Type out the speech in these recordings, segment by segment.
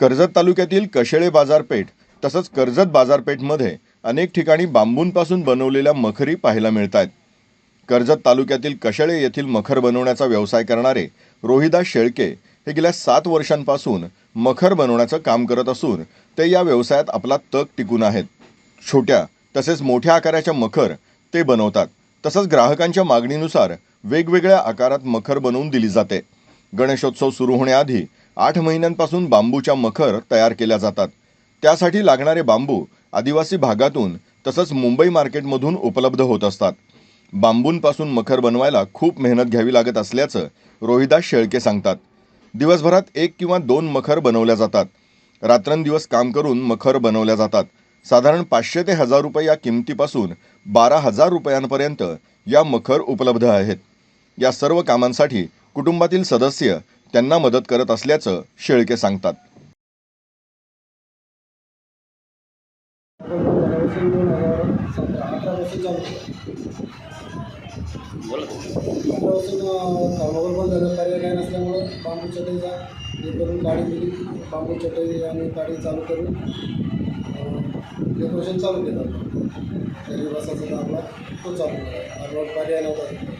कर्जत तालुक्यातील कशेळे बाजारपेठ तसंच कर्जत बाजारपेठमध्ये अनेक ठिकाणी बांबूंपासून बनवलेल्या मखरी पाहायला मिळत आहेत कर्जत तालुक्यातील कशेळे येथील मखर बनवण्याचा व्यवसाय करणारे रोहिदास शेळके हे गेल्या सात वर्षांपासून मखर बनवण्याचं काम करत असून ते या व्यवसायात आपला तग टिकून आहेत. छोट्या तसेच मोठ्या आकाराच्या मखर ते बनवतात. तसंच ग्राहकांच्या मागणीनुसार वेगवेगळ्या आकारात मखर बनवून दिली जाते. गणेशोत्सव सुरू होण्याआधी आठ महिन्यांपासून बांबूच्या मखर तयार केल्या जातात. त्यासाठी लागणारे बांबू आदिवासी भागातून तसंच मुंबई मार्केटमधून उपलब्ध होत असतात. बांबूंपासून मखर बनवायला खूप मेहनत घ्यावी लागत असल्याचं रोहिदास शेळके सांगतात. दिवसभरात एक किंवा दोन मखर बनवल्या जातात. रात्रंदिवस काम करून मखर बनवल्या जातात. साधारण पाचशे ते हजार रुपये या किमतीपासून बारा हजार रुपयांपर्यंत या मखर उपलब्ध आहेत. या सर्व कामांसाठी कुटुंबातील सदस्य त्यांना मदत करत असल्याचं शेळके सांगतात. बांबू चटई आणि गाडी चालू करून डेकोरेशन चालू केलं. घरी बसायचा आपला तो चालू केला. पर्याय नव्हता.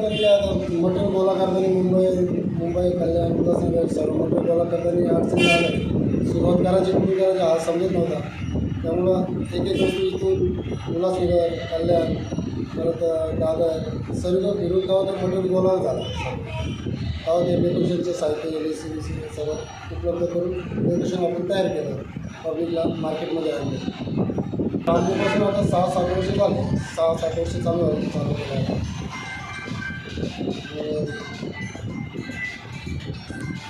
व्यवसाय करताना मटेरियल गोळा करताना मुंबई मुंबई कल्याण उल्हासनगर सर्व मटेरियल गोळा करताना अडचणी आल्या. सुरुवात करायची कुठे म्हणजे करायची हा समजत नव्हता. त्यामुळं एक एक गोष्टी इथून उल्हासनगर कल्याण परत दादर सर्व फिरून तेव्हा ते मटेरियल गोळा झाला. तेव्हा ते डेकोरेशनचे साहित्य एल सी बी सी सगळं उपलब्ध करून डेकोरेशन आपण तयार केलं. पब्लिकला मार्केटमध्ये आणलं. बांबूपासून आता सहा सात वर्ष झाले. सहा सात वर्ष चालू आहे चालू केलं. आहे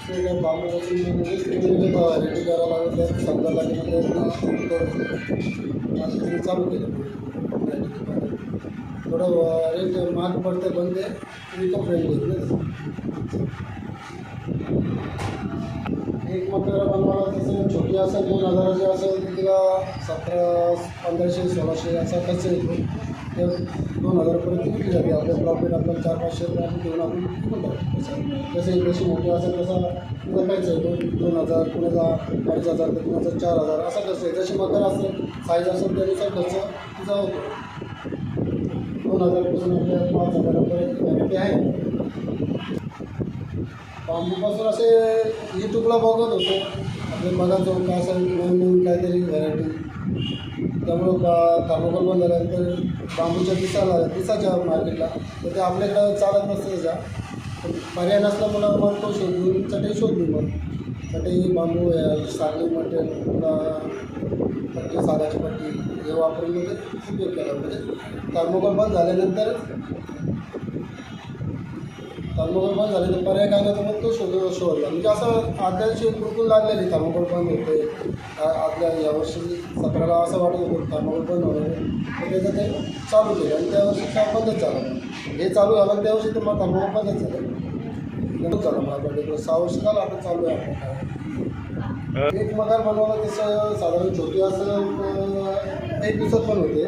ते काय बांबूपासून वेगवेगळे रेडी करायला लागलं त्यात समजा लागेल ते चालू केलं थोडं रेट महाग पडतं पण ते इन्कम फ्रेंडली एक मकर बनवायला तसं छोटी असेल दोन हजाराची असेल तिला सतरा पंधराशे सोळाशे असा खर्च येतो ते दोन हजारापर्यंत विकली जाते आपलं प्रॉफिट आपल्याला चार पाचशे रुपये आपण घेऊन आपण विकून टाकतो तसं जसं एक मोठी असेल तसा विकायचं आहे दोन दोन हजार कुणाचा अडीच हजार तर कुणाचा चार हजार असा खर्च आहे जशी मकर असेल साईज असेल त्यानुसार खर्च तिचा होतो दोन हजारपासून आपल्या पाच हजारापर्यंत व्हॅरायटी आहे बांबूपासून असे यूट्यूबला बघत होतो आपले बघायचो काय असं नवीन नवीन काहीतरी व्हरायटी त्यामुळं बा थर्मोकोल बंद झाल्यानंतर बांबूच्या दिसाला दिसाच्या मार्केटला तर ते आपल्याकडं चालत नसतं त्याच्या पर्याय नसल्यामुळं मग तो शोधून चटई शोधली मग चटई बांबू आहे, मटेरियल पुन्हा पट्टी सागाची पट्टी हे वापरून मग उपयोग केला म्हणजे थर्मोकोल बंद झाल्यानंतर थर्मोकोल बंद झाल्यानंतर पर्याय काय नाही तर मग तो शोध शोधला. म्हणजे असं आदल्या दिवशी कुरकून लागलेली थर्मोकोल बंद होते आ- आदल्या यावर्षी सतराला असं वाटत होतं थर्मोकोल बंद होणार तर त्याचं ते चालू केलं आणि त्या वर्षी काम बंदच झालं. हे चालू झालं आणि त्या वर्षी तर मग थर्मोकोल बंदच झालं. बंदच झालं. मला वाटतं सहा वर्ष झालं आता चालू आहे आपलं एक मगार बनवायला तसं साधारण छोटी असेल एक दिवसात पण होते.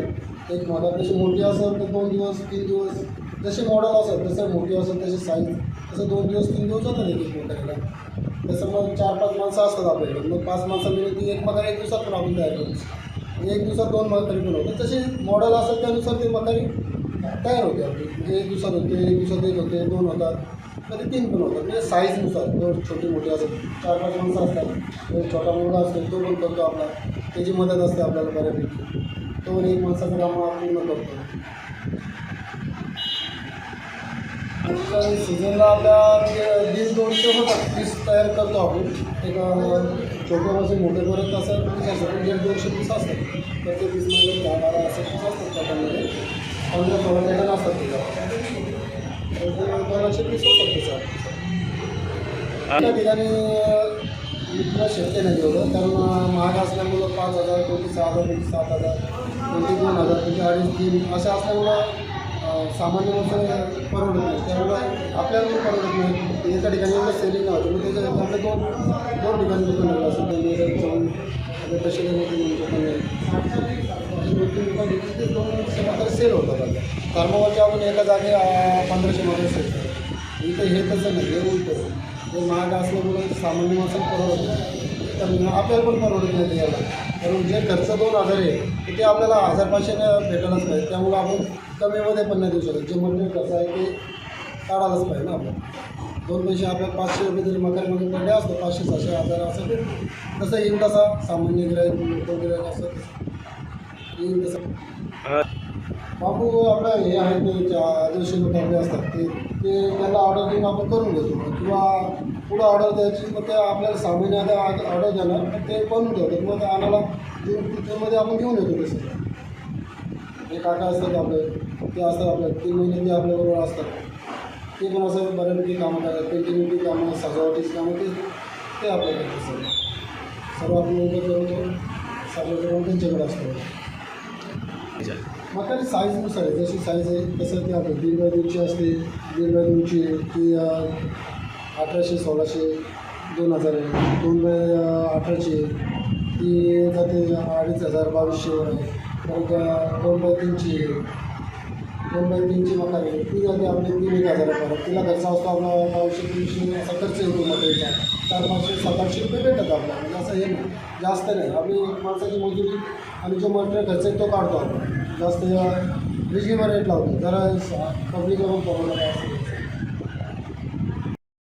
एक मगार तशी मोठी असेल तर दोन दिवस तीन दिवस. जसे मॉडेल असेल तसं मोठी असेल तशी साईज तसं दोन दिवस तीन दिवस जातात एक एक मोठ्याला तसं मग चार पाच माणसं असतात आपल्याकडे मग पाच माणसं मिळून ती एक मगार एक दिवसात पण आपण तयार करू म्हणजे एक दिवसात दोन मगारी पण होतं तशी मॉडेल असेल त्यानुसार ते मगारी तयार होते आपली. म्हणजे एक दिवसात होते एक दिवसात एक होते दोन होतात कधी तीन पण होतात. म्हणजे साईजनुसार जर छोटे मोठे असेल चार पाच माणसं असतात जर छोटा मुलगा असेल तो पण करतो आपला. त्याची मदत असते आपल्याला बऱ्यापैकी. तो पण एक माणसाचं काम आपण करतो आणि सीझनला आपल्या म्हणजे दीड दोनशे होतात पीस तयार करतो आपण. एक छोट्यापासून मोठेपर्यंत असं पीस असतात दीड दोनशे पीस असतात. तर ते पीसमध्ये दहा बारा असं पीस असतात त्याच्यामध्ये. पंधरा सोळा जण असतात त्याच्यावर. दोनशे पीस होतात त्याच्यावर. त्या ठिकाणी विकणं शक्य नाही एवढं. कारण महाग असल्यामुळं पाच हजार कोणती सहा हजार कोणती सात हजार कोणती दोन हजार कोणती अडीच तीन असं असल्यामुळं सामान्य माणसाने परवडत नाही. त्यामुळे आपल्याला पण परवडत नाही. एका ठिकाणी एवढं सेलिंग नाही होतं मग त्याच्या आपल्या दोन दोन ठिकाणी दुकान लागलं. असं दोन जाऊन तसे दुकान दोन ते दोन सेल होतात आता. आपण एका जागे पंधराशे मकर सेल इथं हे तसं नाही. हे उलटं. हे महाग असल्यामुळे सामान्य माणसाला परवडत नाही. तर आपल्याला पण परवडत नाही याला कारण जे खर्च दोन हजार आहे ते आपल्याला हजार पाचशेने भेटायलाच पाहिजे. त्यामुळं आपण कमीमध्ये पण नाही देऊ शकत. जे मटेरियल खर्च आहे ते काढायलाच पाहिजे ना आपण. दोन पैसे आपल्याला पाचशे रुपये जरी मकारमध्ये पडले असतो पाचशे सहाशे हजार असं ते तसं येईल तसा सामान्य गिरायक लोक असं येईल तसं. बापू आपलं हे आहेत ते जे आदिवासी लोक आपले असतात ते ते त्याला ऑर्डर देऊन आपण करून घेतो. किंवा पुढं ऑर्डर द्यायची मग ते आपल्याला सामान्य आता ऑर्डर देणार मग ते बनवून ठेवतात मग ते आणायला देऊन आपण घेऊन येतो तसं. हे काका असतात आपले? ते असतात आपल्या तीन महिने ते आपल्याबरोबर असतात. ते पण असं बऱ्यापैकी कामं करतात. पेंटिंगची कामं सजावटीची कामं ते ते आपल्याकडे सर सर्व आपण उभं करतो सगळं करून त्यांच्याकडे असतो. मग काही साईजनुसार आहे. जशी साईज आहे तसं ते आपलं दीड बाय दोनशे असते. दीड बाय दोनशे ती अठराशे सोळाशे दोन हजार आहे. दोन बाय अठराशे ती जाते अडीच हजार बावीसशेवर आहे. परत दोन बाय तीनशे आहे. दोन बाय तीनशे मकार आहे. ती जाते आपली तीन एक हजार रुपये तिला घरचा असतो आपला नऊशे तीनशे सत्तरशे रुपये मटेरियल चार पाचशे सात रुपये भेटतात आपल्याला. म्हणजे असं हे नाही. जास्त नाही. आपली माणसाची मजुरी आणि जो मटेरियल खर्च आहे तो काढतो आपण. जास्त रिजनेबल रेट लावतो. जरा पब्लिकला पण परवडत असं.